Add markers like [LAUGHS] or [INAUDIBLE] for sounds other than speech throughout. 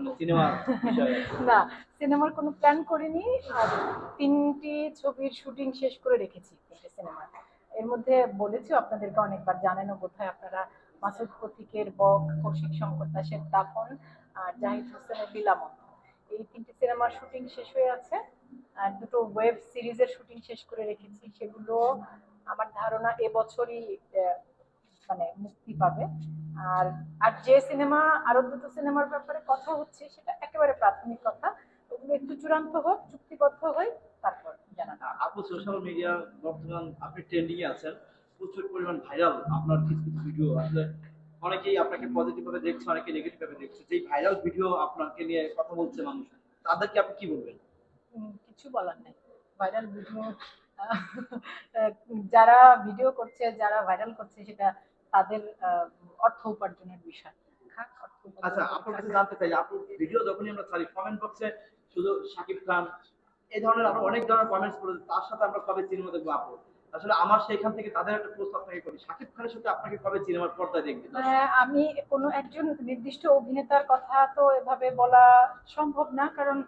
মানে [LAUGHS] না সিনেমার কোনো প্ল্যান করিনি, আর তিনটি ছবির শুটিং শেষ করে রেখেছি তিনটে সিনেমার এর মধ্যে বলেছি আপনাদেরকে অনেকবার জানেনও বোধহয় আপনারা মাসুদ প্রতীকের বক, কৌশিক শঙ্কর দাসের দাফন, আর জাহিদ হোসেনের বিলামন এই তিনটি সিনেমার শুটিং শেষ হয়ে আছে, আর দুটো ওয়েব সিরিজের শুটিং শেষ করে রেখেছি, সেগুলো আমার ধারণা এবছরই মানে মুক্তি পাবে। আর আর যে সিনেমা আরও দুটো সিনেমার ব্যাপারে কথা হচ্ছে সেটা একেবারে প্রাথমিক কথা। ওগুলো একটু চূড়ান্ত হোক চুক্তিবদ্ধ হই তারপর জানানো। আপু সোশ্যাল মিডিয়া বর্তমান আপনি ট্রেন্ডিং এ আছেন প্রচুর পরিমাণ ভাইরাল আপনার কিছু কিছু ভিডিও আসলে অনেকেই আপনাকে পজিটিভ ভাবে দেখছে অনেকে নেগেটিভ ভাবে দেখছে। যেই ভাইরাল ভিডিও আপনাকে নিয়ে কথা বলছে মানুষ তাদেরকে আপনি কি বলবেন? কিছু বলার নেই। ভাইরাল ভিডিও [LAUGHS] যারা ভিডিও করছে যারা ভাইরাল করছে সেটা তাদের অর্থ উপার্জনের বিষয়। আচ্ছা আপনার কাছে জানতে চাই আপু ভিডিও যখনই আমরা ছাড়ি কমেন্ট বক্সে শুধু শাকিব খান এই ধরনের আমরা অনেক ধরনের কমেন্টস করে তার সাথে আমরা কবে সিনেমা দেখব আপু? আসলে আমার সেইখান থেকে তাদের একটা প্রস্তাব আপনাকে করি শাকিব খানের সাথে আপনাকে কবে সিনেমার পর্দায় দেখবে হ্যাঁ, আমি কোনো একজন নির্দিষ্ট অভিনেতার কথা তো এভাবে বলা সম্ভব না কারণ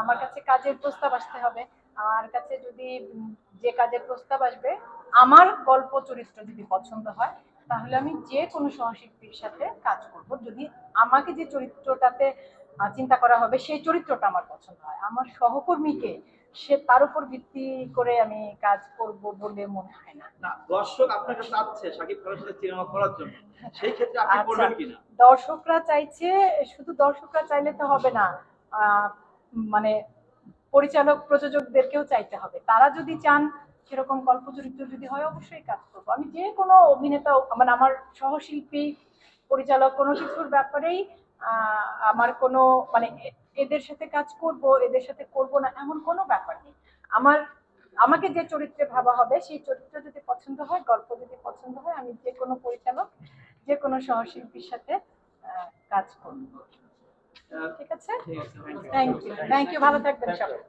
আমার কাছে কাজের প্রস্তাব আসতে হবে। আমার কাছে যদি যে কাজের প্রস্তাব আসবে আমার গল্প চরিত্র যদি পছন্দ হয় তাহলে আমি যে কোনো সহশিল্পীর সাথে কাজ করব। যদি আমাকে যে চরিত্রটাতে চিন্তা করা হবে সেই চরিত্রটা আমার পছন্দ হয়। আমার সহকর্মীকে সে তার উপর ভিত্তি করে আমি কাজ করব বলে মনে হয় না। না দর্শক আপনাকে চাচ্ছে শাকিব খানের সাথে সিনেমা করার জন্য। সেই ক্ষেত্রে আপনি আচ্ছা। করবেন কিনা? দর্শকরা চাইছে শুধু দর্শকরা চাইলে তো হবে না আহ, মানে পরিচালক প্রযোজকদেরকেও চাইতে হবে। তারা যদি চান সেরকম গল্প চরিত্র যদি হয় অবশ্যই কাজ করব। আমি যে কোনো অভিনেতা মানে আমার সহশিল্পী পরিচালক কোনো কিছুর ব্যাপারেই আমার কোনো মানে এদের সাথে কাজ করব এদের সাথে করব না এমন কোনো ব্যাপার নেই। আমার আমাকে যে চরিত্রে ভাবা হবে সেই চরিত্র যদি পছন্দ হয় গল্প যদি পছন্দ হয় আমি যে কোনো পরিচালক যে কোনো সহশিল্পীর সাথে আহ, কাজ করব। ঠিক আছে. থ্যাংক ইউ থ্যাংক ইউ ভালো থাকবেন সবাই।